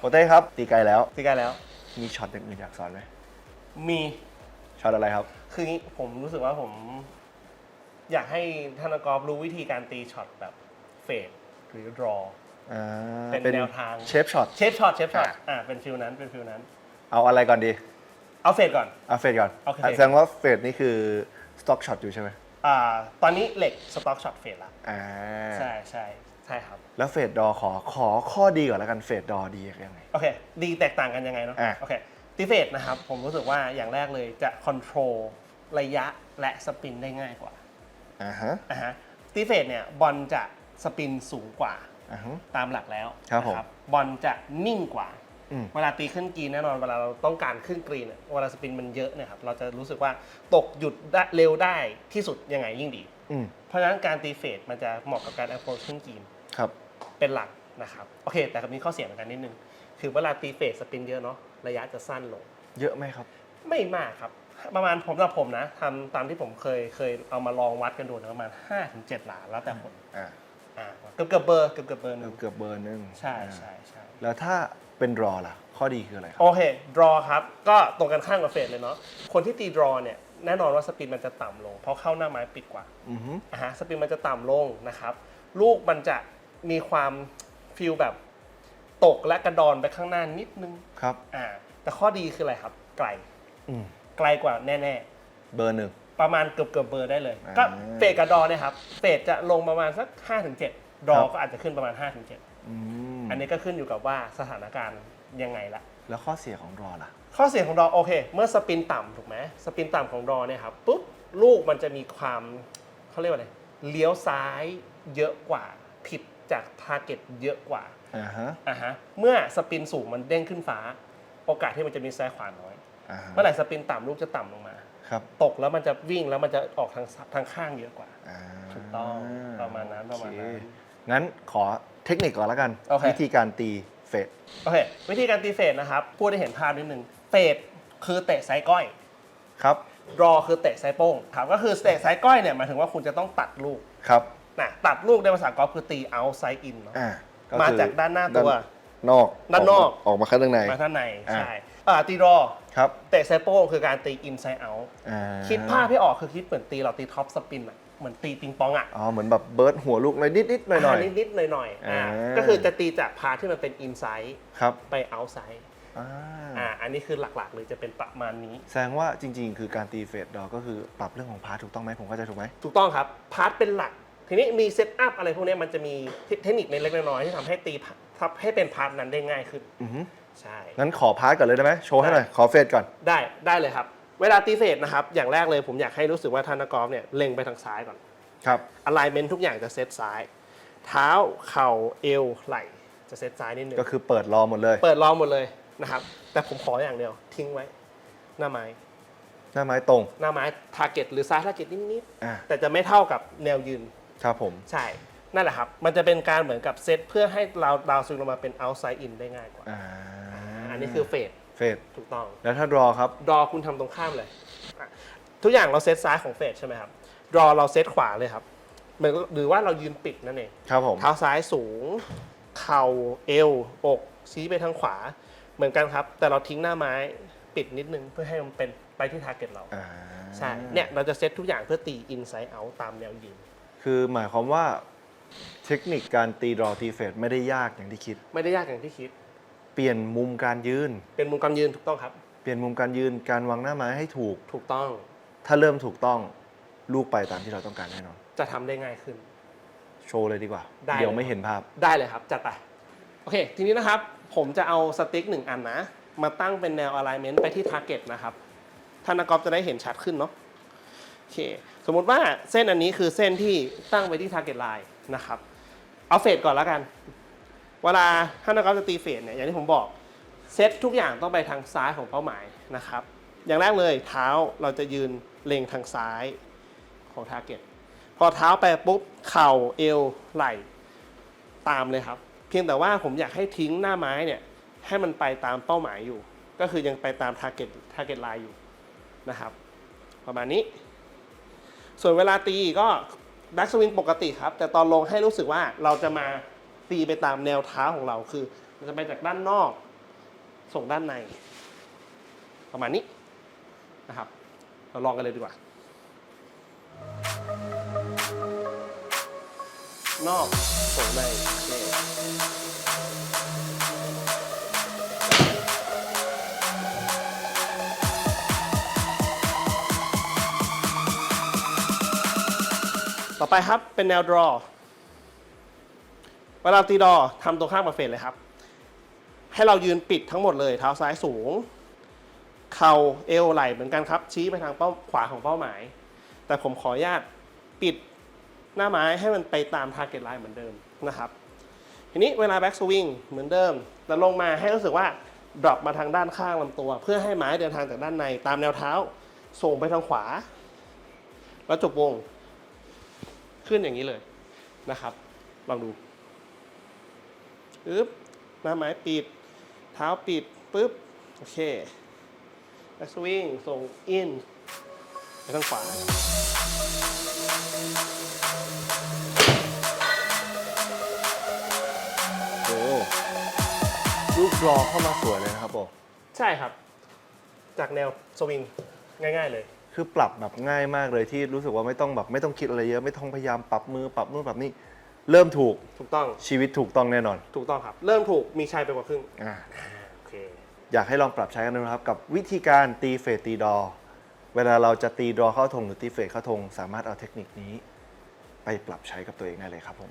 โอเต้ครับ ตีไกลแล้ว ตีกันแล้ว มีช็อตอย่างอื่นอยากสอนไหมมีช็อตอะไรครับ คืองี้ผมรู้สึกว่าผม อยากให้ธนกรรู้วิธีการตีช็อตแบบเฟดหรือรอ อ่าเป็นแนวทาง เชฟช็อต เชฟช็อตเชฟช็อตอะอ่าเป็นฟิลนั้นเป็นฟิลนั้น เอาอะไรก่อนดี เอาเฟดก่อน เอาเฟดก่อนโอเคอะแสดงว่าเฟดนี่คือสต็อกช็อตอยู่ใช่ไหมอ่า ตอนนี้เหล็กสต็อกช็อตเฟดละอ่า ใช่ใช่ ใช่ครับ แล้วเฟดดอขอขอข้อดีก่อนแล้วกันเฟดดอดียังไง โอเค ดีแตกต่างกันยังไงเนาะอะ โอเคตีเฟดนะครับ ผมรู้สึกว่าอย่างแรกเลยจะคอนโทรลระยะและสปินได้ง่ายกว่าอ่าฮะอะฮะตีเฟดเนี่ยบอลจะสปินสูงกว่าอ่าฮะ ตามหลักแล้วครับผม นะบอลจะนิ่งกว่า อืม เวลาตีขึ้นกรีนแน่นอนเวลาเราต้องการขึ้นกรีนเนี่ยเวลาสปินมันเยอะเนี่ยครับเราจะรู้สึกว่าตกหยุดได้เร็วได้ที่สุดยังไงยิ่งดี อืม เพราะฉะนั้นการตีเฟดมันจะเหมาะกับการ approach ขึ้นกรีน ครับ เป็นหลักนะครับ โอเค แต่ก็มีข้อเสียเหมือนกันนิดนึง คือเวลาตีเฟดสปินเยอะเนาะ ระยะจะสั้นลง เยอะไหมครับ ไม่มากครับ ประมาณผมสำหรับผมนะทำตามที่ผมเคยเคยเอามาลองวัดกันดูนะประมาณ5-7หลาแล้วแต่คนอ่าอ่าเกือบเกือบเบอร์เกือบเกือบเบอร์หนึ่งเกือบเบอร์หนึงใช่อ่าใช่ใช่แล้วถ้าเป็นรอล่ะ ข้อดีคืออะไรครัโอเค draw ครับ ก็ตรงกันข้ามกับเฟดเลยเนาะ คนที่ตี draw เนี่ยแน่นอนว่าสปินมันจะต่ำลง เพราะเข้าหน้าไม้ปิดกว่าอือฮึอะฮะสปินมันจะต่ำลงนะครับ ลูกมันจะ มีความฟิลแบบตกและกระดอนไปข้างหน้านิดนึงครับอ่าแต่ข้อดีคืออะไรครับ ไกลอืมไกลกว่าแน่ เบอร์หนึ่ง ๆ ประมาณเกือบเกือบเบอร์ได้เลย อ่า ก็เฟดกับดอเนี่ยครับเฟดจะลงประมาณสัก 5-7 ดอครับก็อาจจะขึ้นประมาณ 5-7 อืมอันนี้ก็ขึ้นอยู่กับว่าสถานการณ์ยังไงละ แล้วข้อเสียของรอล่ะ ข้อเสียของดอโอเค เมื่อสปินต่ำถูกไหมสปินต่ำของดอเนี่ยครับปุ๊บลูกมันจะมีความเขาเรียกว่าอะไรเลี้ยวซ้ายเยอะกว่าผิด จากทาร์เก็ตเยอะกว่าอ่าฮะอะฮะเมื่อสปินสูงมันเด้งขึ้นฟ้า โอกาสที่มันจะมีซ้ายขวาน้อย อ่าฮะเมื่อไหร่สปินต่ำลูกจะต่ำลงมา ครับตกแล้วมันจะวิ่งแล้วมันจะออกทางทางข้างเยอะกว่าอ่าถูกต้องประมาณนั้นประมาณนั้น โอเคงั้นขอเทคนิคก่อนแล้วกัน โอเค วิธีการตีเฟดโอเควิธีการตีเฟดนะครับ พูดได้เห็นภาพนิดนึงเฟดคือเตะไซก้อย ครับ รอคือเตะไซโป้งถามก็คือเตะไซก้อยเนี่ยหมายถึงว่าคุณจะต้องตัดลูก ครับ นะตัดลูกในภาษากอล์ฟคือตีเอาไซอินเนาะอ่าก็มาคือจากด้านหน้าตัว นอกด้านนอก ออกมาข้างใน มาข้างในอ่า ใช่อ่าตีรอครับเตะไซโป้งคือการตีอินไซเอาอ่าคิดภาพที่ออกคือคิดเหมือนตีเราตีท็อปสปินอะเหมือนตีปิงปองอะอ๋อเหมือนแบบเบิร์ดหัวลูกเลยนิดนิดๆหน่อยหน่อยนิดนิดๆหน่อยหน่อยๆอ่าอ่า ก็คือจะตีจากพาร์ทที่มันเป็นอินไซด์ครับไปเอาไซด์อ่าอ่าอันนี้คือหลักๆเลยจะเป็นประมาณนี้ แสดงว่าจริง ๆ คือการตีเฟดดอกก็คือปรับเรื่องของพาร์ทถูกต้องไหมผมเข้าใจถูกไหม ถูกต้องครับ พาร์ทเป็นหลัก ทีนี้มีเซตอัพอะไรพวกเนี้ยมันจะมีเทคนิคเล็กๆน้อยๆที่ทำให้ตีพาทำให้เป็นพาร์ทนั้นได้ง่ายขึ้นอือฮึใช่ งั้นขอพาร์ทก่อนเลยได้ไหมโชว์ให้หน่อย ขอเฟดก่อน ได้ได้เลยครับ เวลาตีเฟดนะครับ อย่างแรกเลยผมอยากให้รู้สึกว่าทานกอล์ฟเนี่ยเล็งไปทางซ้ายก่อน ครับ alignment ทุกอย่างจะเซตซ้าย เท้าเข่าเอวไหล่จะเซตซ้ายนิดนึง ก็คือเปิดรอหมดเลย เปิดรองหมดเลยนะครับ แต่ผมขออย่างเดียวทิ้งไว้ หน้าไม้ หน้าไม้ตรง หน้าไม้ทาร์เก็ตหรือซ้ายทาร์เก็ตนิดอ่า ๆแต่จะไม่เท่ากับแนวยืน ครับผม ใช่ นั่นแหละครับ มันจะเป็นการเหมือนกับเซตเพื่อให้เราดาวสวิงลงมาเป็น outside in ได้ง่ายกว่า อ่าอันนี้คือเฟดเฟดถูกต้อง แล้วถ้ารอครับ ดอคุณทำตรงข้ามเลยอะทุกอย่างเราเซตซ้ายของเฟดใช่ไหมครับ ดอเราเซตขวาเลยครับเหมือนหรือว่าเรายืนปิดนั่นเอง ครับผม เท้าซ้ายสูง เข่าเอวอกชี้ไปทางขวา เหมือนกันครับ แต่เราทิ้งหน้าไม้ปิดนิดนึงเพื่อให้มันเป็นไปที่ทาร์เก็ตเรา อ่าใช่ เนี่ย เราจะเซตทุกอย่างเพื่อตี inside out ตามแนวยิง คือหมายความว่าเทคนิคการตีรอตีเฟดไม่ได้ยากอย่างที่คิด ไม่ได้ยากอย่างที่คิด เปลี่ยนมุมการยืน เป็นมุมกำยืนถูกต้องครับ เปลี่ยนมุมการยืนการวางหน้าไม้ให้ถูก ถูกต้อง ถ้าเริ่มถูกต้องลูกไปตามที่เราต้องการแน่นอน จะทำได้ง่ายขึ้น โชว์เลยดีกว่า ได้ เดี๋ยวไม่เห็นภาพ ได้เลยครับ จัดไป โอเค ทีนี้นะครับ ผมจะเอาสติ๊กหนึ่งอันนะ มาตั้งเป็นแนว alignment ไปที่ target นะครับท่านนักกอล์ฟจะได้เห็นชัดขึ้นเนาะโอเคสมมุติว่าเส้นอันนี้คือเส้นที่ตั้งไปที่ target line นะครับเอาเฟดก่อนแล้วกัน เวลาท่านนักกอล์ฟจะตีเฟดเนี่ยอย่างที่ผมบอกเซตทุกอย่างต้องไปทางซ้ายของเป้าหมายนะครับ อย่างแรกเลยเท้าเราจะยืนเล็งทางซ้ายของ target พอเท้าไปปุ๊บเข่าเอวไหล่ตามเลยครับ เพียงแต่ว่าผมอยากให้ทิ้งหน้าไม้เนี่ยให้มันไปตามเป้าหมายอยู่ ก็คือยังไปตาม target target line อยู่นะครับ ประมาณนี้ ส่วนเวลาตีก็แบ็กสวิงปกติครับ แต่ตอนลงให้รู้สึกว่าเราจะมาตีไปตามแนวเท้าของเราคือมันจะไปจากด้านนอก ส่งด้านใน ประมาณนี้นะครับ เราลองกันเลยดีกว่า นอกส่งใน อไปครับเป็นแนว draw เวลาตีดอทำตัวข้ามกับเฟดเลยครับ ให้เรายืนปิดทั้งหมดเลยเท้าซ้ายสูง เข่าเอวไหล่เหมือนกันครับ ชี้ไปทางเป้าขวาของเป้าหมาย แต่ผมขออนุญาตปิดหน้าไม้ให้มันไปตามทาร์เก็ตไลน์เหมือนเดิมนะครับ ทีนี้เวลาแบ็กสวิงเหมือนเดิมแล้วลงมาให้รู้สึกว่าดรอปมาทางด้านข้างลำตัว เพื่อให้ไม้เดินทางจากด้านในตามแนวเท้า ส่งไปทางขวา แล้วจบวง ขึ้นอย่างนี้เลยนะครับ ลองดูปึ๊บหน้าไม้ปิด เท้าปิดปึ๊บ โอเคแบ็กสวิงส่งอินไปทางขวาโอ้ลูกรอเข้ามาสวยเลยนะครับโบใช่ครับ จากแนวสวิงง่าย ๆเลย คือปรับแบบง่ายมากเลยที่รู้สึกว่าไม่ต้องแบบไม่ต้องคิดอะไรเยอะไม่ต้องพยายามปรับมือปรับนู่นปรับนี่เริ่มถูกถูกต้องชีวิตถูกต้องแน่นอน ถูกต้องครับ เริ่มถูกมีชัยไปกว่าครึ่งอ่าโอเคอยากให้ลองปรับใช้กันดูนะครับ กับวิธีการตีเฟดตีดอ เวลาเราจะตีดอเข้าธงหรือตีเฟดเข้าธงสามารถเอาเทคนิคนี้ ไปปรับใช้กับตัวเองได้เลยครับผม